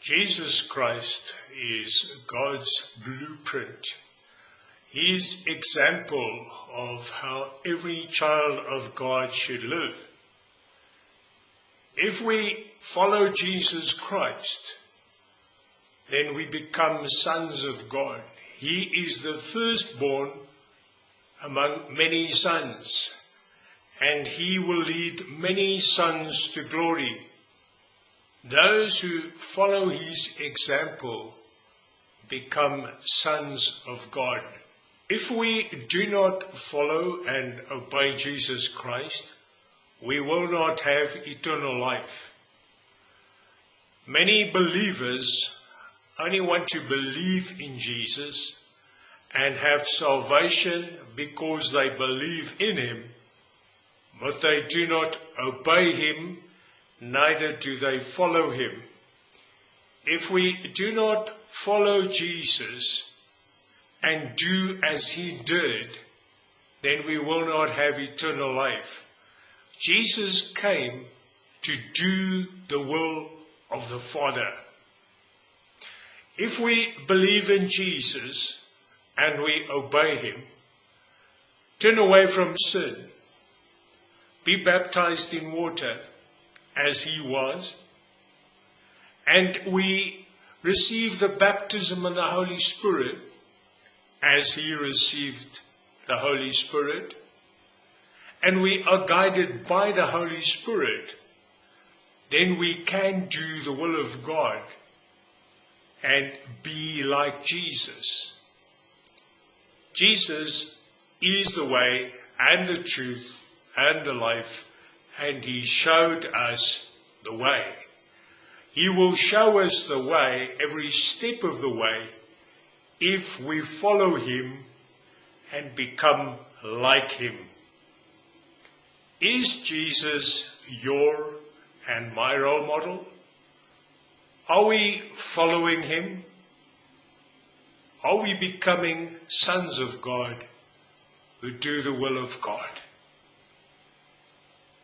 Jesus Christ is God's blueprint, His example of how every child of God should live. If we follow Jesus Christ, then we become sons of God. He is the firstborn among many sons, and he will lead many sons to glory. Those who follow his example become sons of God. If we do not follow and obey Jesus Christ, we will not have eternal life. Many believers only want to believe in Jesus and have salvation because they believe in him, but they do not obey him, neither do they follow him. If we do not follow Jesus and do as he did, then we will not have eternal life. Jesus came to do the will of the Father. If we believe in Jesus and we obey him, turn away from sin, be baptized in water as he was, and we receive the baptism of the Holy Spirit as he received the Holy Spirit, and we are guided by the Holy Spirit, then we can do the will of God and be like Jesus. Jesus is the way and the truth and the life, and he showed us the way. He will show us the way, every step of the way, if we follow him and become like him. Is Jesus your and my role model? Are we following him? Are we becoming sons of God who do the will of God?